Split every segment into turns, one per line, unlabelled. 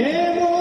এমন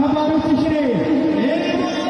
旗を打ち切り、